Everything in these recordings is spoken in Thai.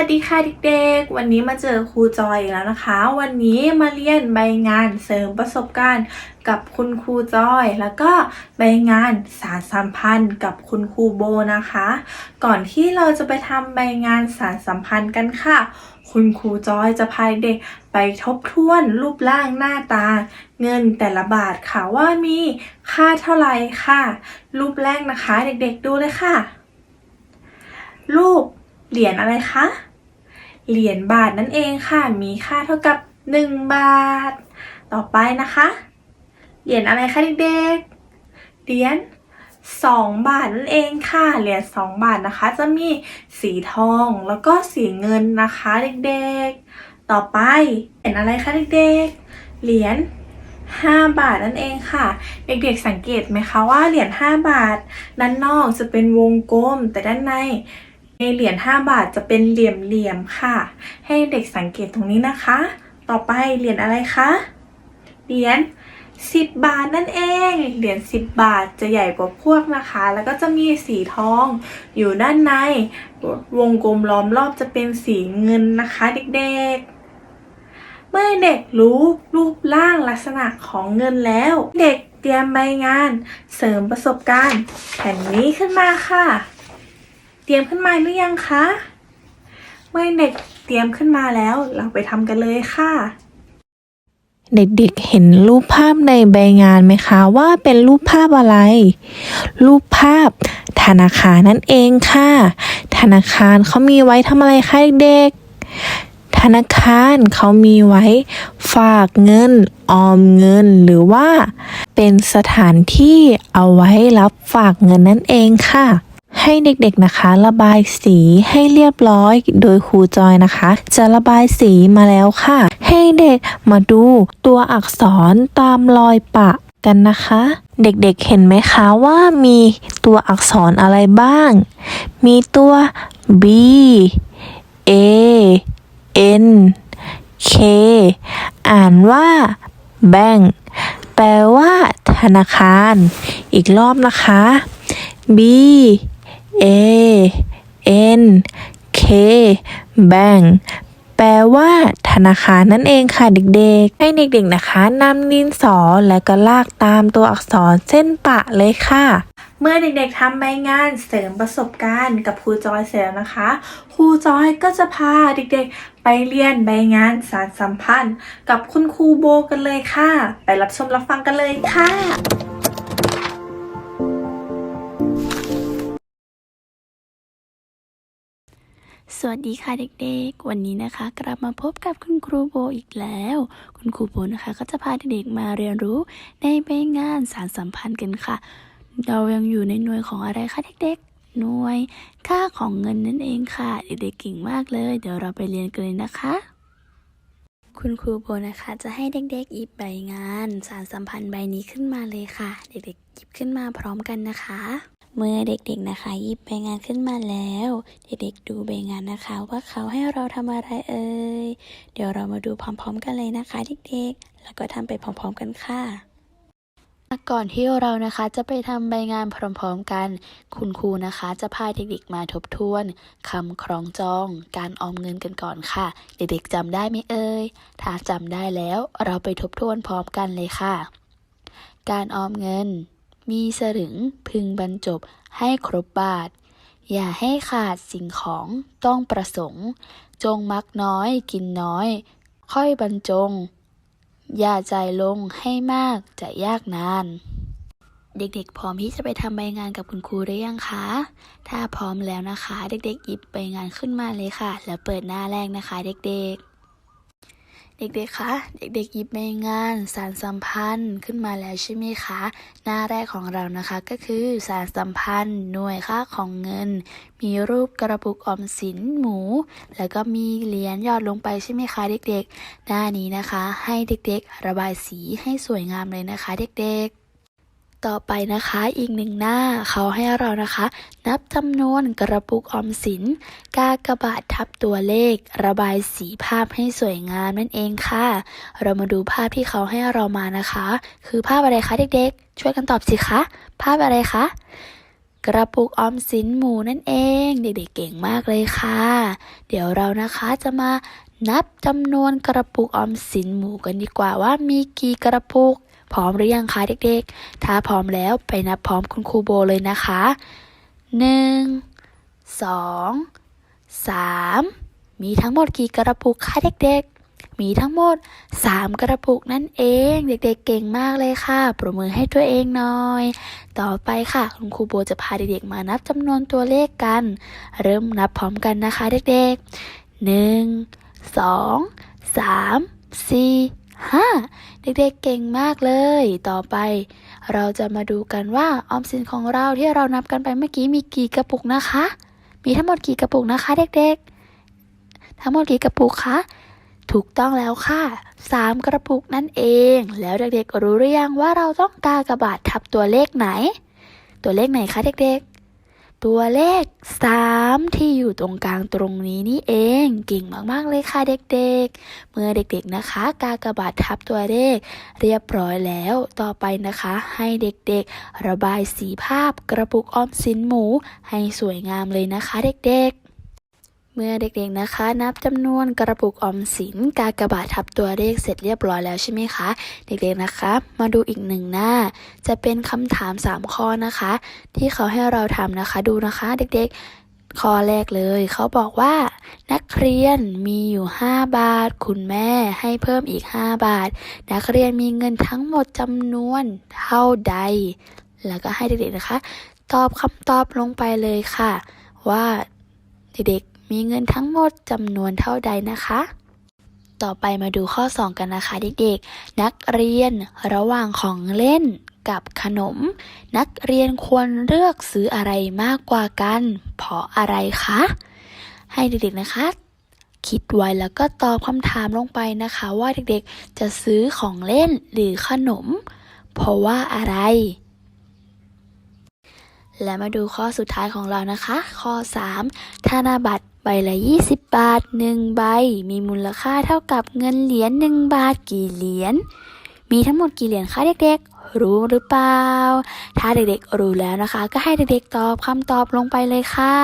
วัสดีค่ะเด็กๆ วันนี้มาเจอครูจอยอีกแล้วนะคะ วันนี้มาเรียนใบงานเสริมประสบการณ์กับคุณครูจอย แล้วก็ใบงานสารสัมพันธ์กับคุณครูโบนะคะ ก่อนที่เราจะไปทำใบงานสารสัมพันธ์กันค่ะ คุณครูจอยจะพาเด็กไปทบทวนรูปร่างหน้าตา เงินแต่ละบาทค่ะว่ามีค่าเท่าไหร่ค่ะ รูปแรกนะคะ เด็กๆดูเลยค่ะ รูปเหรียญอะไรคะ เหรียญบาทนั่นเองค่ะ มีค่าเท่ากับ 1 บาท ต่อไปนะคะ เหรียญอะไรคะเด็กๆ เหรียญ2 บาทนั่นเองค่ะ เหรียญ2บาทนะคะ จะมีสีทองแล้วก็สีเงินนะคะเด็กๆ ต่อไปเหรียญอะไรคะเด็กๆ เหรียญ5 บาทนั่นเองค่ะ เด็กๆสังเกตไหมคะว่าเหรียญ5บาท ด้านนอกจะเป็นวงกลมแต่ด้านใน ในเหรียญ5บาทจะเป็นเหลี่ยมๆค่ะ ให้เด็กสังเกตตรงนี้นะคะ ต่อไปเหรียญอะไรคะเหรียญ10 บาทนั่นเอง เหรียญ10 บาทจะใหญ่กว่าพวกนะคะ แล้วก็จะมีสีทองอยู่ด้านใน วงกลมล้อมรอบจะเป็นสีเงินนะคะเด็กๆ เมื่อเด็กรู้รูปร่างลักษณะของเงินแล้ว เด็กเตรียมใบงาน เสริมประสบการณ์แผ่นนี้ขึ้นมาค่ะ เตรียมขึ้นมาหรือยังคะ เมื่อเด็กเตรียมขึ้นมาแล้ว เราไปทำกันเลยค่ะ เด็กๆเห็นรูปภาพในใบงานไหมคะ ว่าเป็นรูปภาพอะไร รูปภาพธนาคารนั่นเองค่ะ ธนาคารเขามีไว้ทำอะไรคะเด็กๆธนาคารเขามีไว้ฝากเงิน ออมเงินหรือว่าเป็นสถานที่เอาไว้รับฝากเงินนั่นเองค่ะ ให้เด็กๆนะคะ ระบายสีให้เรียบร้อย โดยครูจอยนะคะ จะระบายสีมาแล้วค่ะ ให้เด็กมาดูตัวอักษรตามรอยปะกันนะคะ เด็กๆเห็นไหมคะว่ามีตัวอักษรอะไรบ้าง มีตัว B A N K อ่านว่า bank แปลว่า ธนาคาร อีกรอบนะคะ B A N K bank แปลว่าธนาคารนั่นเองค่ะเด็กๆ ให้เด็กๆนะคะนำดินสอและก็ลากตามตัวอักษรเส้นปะเลยค่ะ เมื่อเด็กๆทำใบงานเสริมประสบการณ์กับครูจอยเสร็จแล้วนะคะ ครูจอยก็จะพาเด็กๆ ไปเรียนใบงานสารสัมพันธ์ กับคุณครูโบกันเลยค่ะ ไปรับชมรับฟังกันเลยค่ะ สวัสดีค่ะเด็กๆ วันนี้นะคะ กลับมาพบกับคุณครูโบอีกแล้ว คุณครูโบนะคะ ก็จะพาเด็กๆมาเรียนรู้ในใบงานสารสัมพันธ์กันค่ะ เรายังอยู่ในหน่วยของอะไรคะเด็กๆ หน่วยค่าของเงินนั่นเองค่ะ เด็กๆเก่งมากเลย เดี๋ยวเราไปเรียนกันเลยนะคะ คุณครูโบนะคะจะให้เด็กๆหยิบใบงาน สารสัมพันธ์ใบนี้ขึ้นมาเลยค่ะ เด็กๆหยิบขึ้นมาพร้อมกันนะคะ เมื่อเด็กๆนะคะหยิบใบงานขึ้นมาแล้ว เด็กๆดูใบงานนะคะ ว่าเขาให้เราทำอะไรเอ่ยเดี๋ยวเรามาดูพร้อมๆกันเลยนะคะเด็กๆ แล้วก็ทำไปพร้อมๆกันค่ะก่อนที่เรานะคะจะไปทำใบงานพร้อมๆกัน คุณครูนะคะจะพาเด็กๆมาทบทวนคำคล้องจอง การออมเงินกันก่อนค่ะ เด็กๆจำได้ไหมเอ่ย ถ้าจำได้แล้วเราไปทบทวนพร้อมกันเลยค่ะ การออมเงิน มีสลึงพึงบรรจบให้ครบบาท อย่าให้ขาดสิ่งของต้องประสงค์ จงมักน้อยกินน้อย ค่อยบรรจง อย่าใจลงให้มากจะยากนาน เด็กๆ พร้อมที่จะไปทำใบงานกับคุณครูหรือยังคะ ถ้าพร้อมแล้วนะคะ เด็กๆหยิบใบงานขึ้นมาเลยค่ะ แล้วเปิดหน้าแรกนะคะ เด็กๆ เด็กๆ คะ เด็กๆ หยิบใบงานสารสัมพันธ์ขึ้นมาแล้วใช่ไหมคะ หน้าแรกของเรานะคะก็คือสารสัมพันธ์ หน่วยค่าของเงิน มีรูปกระปุกออมสินหมู แล้วก็มีเหรียญหยอดลงไปใช่ไหมคะเด็กๆ หน้านี้นะคะ ให้เด็กๆ ระบายสีให้สวยงามเลยนะคะ เด็กๆ ต่อไปนะคะอีกหนึ่งหน้าเขาให้เรานะคะ นับจำนวนกระปุกออมสิน กากบาททับตัวเลข ระบายสีภาพให้สวยงามนั่นเองค่ะ เรามาดูภาพที่เขาให้เรามานะคะ คือภาพอะไรคะเด็กๆ ช่วยกันตอบสิคะ ภาพอะไรคะกระปุกออมสินหมูนั่นเอง เด็กๆเก่งมากเลยค่ะ เดี๋ยวเรานะคะจะมานับจำนวนกระปุกออมสินหมูกันดีกว่าว่ามีกี่กระปุก พร้อมหรือยังคะเด็กๆ ถ้าพร้อมแล้วไปนับพร้อมคุณครูโบเลยนะคะหนึ่งสองสามมีทั้งหมดกี่กระปุกคะเด็กๆ มีทั้งหมด 3 กระปุกนั่นเอง เด็กๆ เก่งมากเลยค่ะ ปรบมือให้ตัวเองหน่อย ต่อไปค่ะ คุณครูโบจะพาเด็กๆ มานับจำนวนตัวเลขกัน เริ่มนับพร้อมกันนะคะเด็กๆหนึ่งสองสามสี่ ห้าเด็กๆเก่งมากเลย ต่อไป เราจะมาดูกันว่าออมสินของเราที่เรานับกันไปเมื่อกี้มีกี่กระปุกนะคะ มีทั้งหมดกี่กระปุกนะคะ เด็กๆ ทั้งหมดกี่กระปุกคะถูกต้องแล้วค่ะสามกระปุกนั่นเอง แล้วเด็กๆรู้หรือยังว่าเราต้องกากระบาดทับตัวเลขไหน ตัวเลขไหนคะเด็กๆ ตัวเลขสามที่อยู่ตรงกลางตรงนี้นี่เองเก่งมากๆเลยค่ะเด็กๆ เมื่อเด็กๆนะคะ กากระบาดทับตัวเลข เรียบร้อยแล้วต่อไปนะคะ ให้เด็กๆ ระบายสีภาพกระปุกออมสินหมู ให้สวยงามเลยนะคะเด็กๆ เมื่อเด็กๆนะคะ นับจำนวนกระปุกออมสินกากบาททับตัวเลขเสร็จเรียบร้อยแล้วใช่ไหมคะ เด็กๆนะคะ มาดูอีกหนึ่งหน้า จะเป็นคำถาม 3 ข้อนะคะ ที่เขาให้เราทำนะคะดูนะคะเด็กๆข้อแรกเลย เขาบอกว่า นักเรียนมีอยู่ 5 บาท คุณแม่ให้เพิ่มอีก 5 บาท นักเรียนมีเงินทั้งหมดจำนวนเท่าใด แล้วก็ให้เด็กๆนะคะ ตอบคำตอบลงไปเลยค่ะ ว่าเด็กๆ มีเงินทั้งหมดจำนวนเท่าใดนะคะ ต่อไปมาดูข้อ 2 กันนะคะเด็กๆ นักเรียนระหว่างของเล่นกับขนม นักเรียนควรเลือกซื้ออะไรมากกว่ากัน เพราะอะไรคะ ให้เด็กๆนะคะ คิดไว้แล้วก็ตอบคำถามลงไปนะคะ ว่าเด็กๆจะซื้อของเล่นหรือขนม เพราะว่าอะไร และมาดูข้อสุดท้ายของเรานะคะ ข้อ 3 ธนบัตร บละ 20 บาท 1 ใบ มีมูลค่าเท่ากับเงินเหรียญ1บาทกี่เหรียญ มีทั้งหมดกี่เหรียญคะเด็กๆ รู้หรือเปล่า ถ้าเด็กๆ รู้แล้วนะคะ ก็ให้เด็กๆ ตอบคำตอบลงไปเลยค่ะ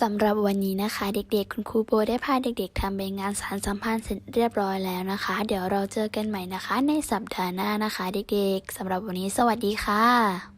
สำหรับวันนี้นะคะ เด็กๆ คุณครูโบได้พาเด็ก ๆทำใบงานสารสัมพันธ์เสร็จเรียบร้อยแล้วนะคะ เดี๋ยวเราเจอกันใหม่นะคะ ในสัปดาห์หน้านะคะ เด็กๆสำหรับวันนี้สวัสดีค่ะ